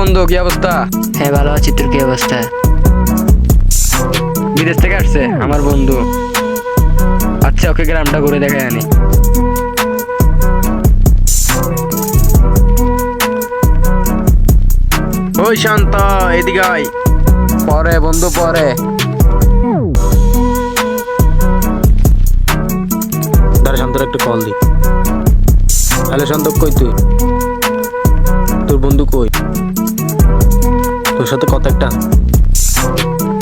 বন্ধু কি অবস্থা? হ্যাঁ ভালো আছি। তোর কি অবস্থা? বিদেশ থেকে আসছে আমার বন্ধু। আচ্ছা ওকে গ্রামটা ঘুরে দেখাই আনি। ওই শান্ত এদিকে আয়। পরে বন্ধু পরে। তারা শান্তর একটা কল দি। হ্যালো শান্ত কই তুই? তোর বন্ধু কই? তোর সাথে কত একটা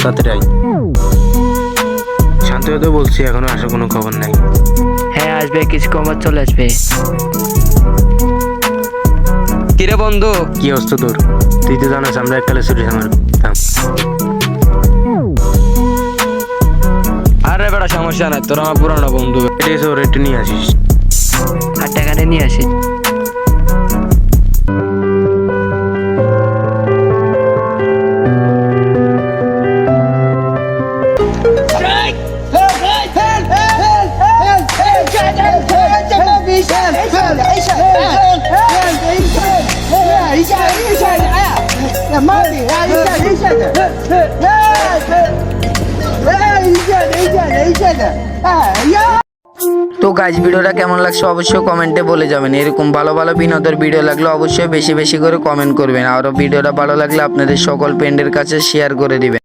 তাড়াতাড়ি শান্ত তো বলছি এখনও আসার কোনো খবর নাই। হ্যাঁ আসবে কিছু কমার চলে আসবে। কিরে বন্ধু? কি অবস্থা তোর? তুই তো জানাস আমরা এককালে ছুটি আমার আরে বেটা সমস্যা নাই তোর আমার পুরানো বন্ধু। এটা এসে ওর একটু নিয়ে আসিস। আর টাকাটা নিয়ে আসি তো গাছ ভিডিওটা কেমন লাগছে অবশ্যই কমেন্টে বলে যাবেন। এরকম ভালো ভালো বিনোদন ভিডিও লাগলে অবশ্যই বেশি বেশি করে কমেন্ট করবেন। আরও ভিডিওটা ভালো লাগলে আপনাদের সকল ফ্রেন্ডের কাছে শেয়ার করে দিবেন।